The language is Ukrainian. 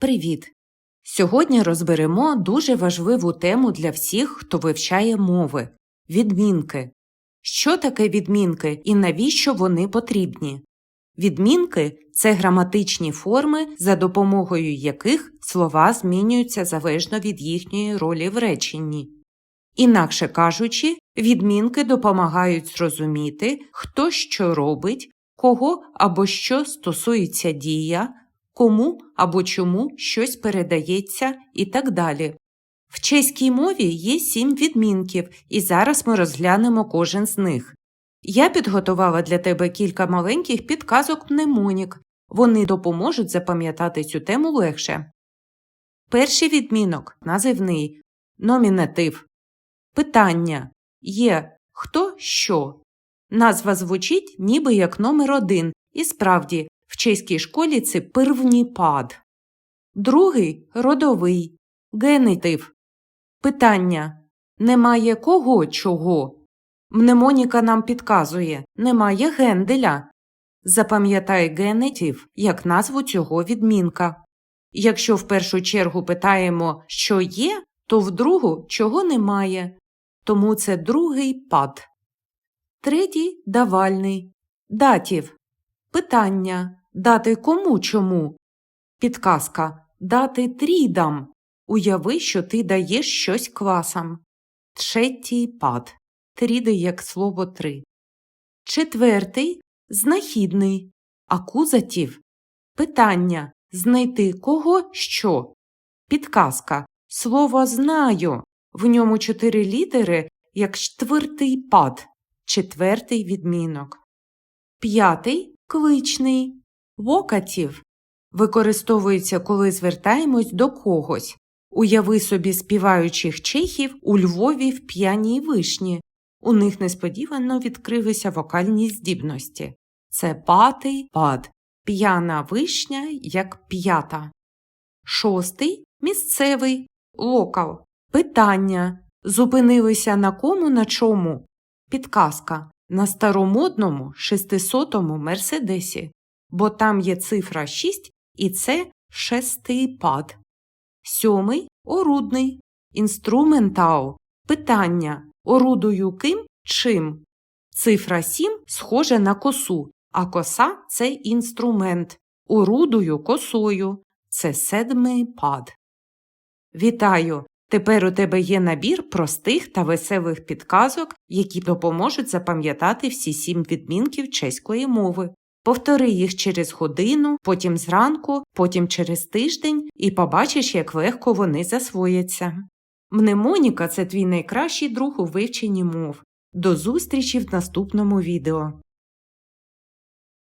Привіт! Сьогодні розберемо дуже важливу тему для всіх, хто вивчає мови відмінки. Що таке відмінки і навіщо вони потрібні? Відмінки це граматичні форми, за допомогою яких слова змінюються залежно від їхньої ролі в реченні. Інакше кажучи, відмінки допомагають зрозуміти, хто що робить, кого або що стосується дія, кому або чому щось передається і так далі. В чеській мові є сім відмінків, і зараз ми розглянемо кожен з них. Я підготувала для тебе кілька маленьких підказок мнемонік. Вони допоможуть запам'ятати цю тему легше. Перший відмінок називний номінатив. Питання є хто що. Назва звучить ніби як номер один, і справді в чеській школі це пад. Другий родовий генетив. Питання немає кого чого. Мнемоніка нам підказує немає генделя. Запам'ятай генетив як назву цього відмінка. Якщо в першу чергу питаємо, що є, то в другу чого немає. Тому це другий пад. Третій давальний датів. Питання дати кому чому. Підказка дати трідам. Уяви, що ти даєш щось квасам. Третій пад. Тріди як слово три. Четвертий знахідний. Акузатів. Питання знайти кого що. Підказка слово знаю. В ньому чотири літери, як четвертий пад, четвертий відмінок. П'ятий кличний вокатів. Використовується, коли звертаємось до когось. Уяви собі співаючих чехів у Львові в п'яній вишні. У них несподівано відкрилися вокальні здібності. Це патий пад, п'яна вишня як п'ята. Шостий місцевий локал. Питання. Зупинилися на кому на чому? Підказка. На старомодному 600-му Мерседесі, бо там є цифра 6 і це шестий пад. Сьомий орудний. Інструментал. Питання. Орудую ким чим? Цифра 7 схожа на косу, а коса це інструмент. Орудую косою. Це седмий пад. Вітаю! Тепер у тебе є набір простих та веселих підказок, які допоможуть запам'ятати всі сім відмінків чеської мови. Повтори їх через годину, потім зранку, потім через тиждень і побачиш, як легко вони засвояться. Мнемоніка це твій найкращий друг у вивченні мов. До зустрічі в наступному відео.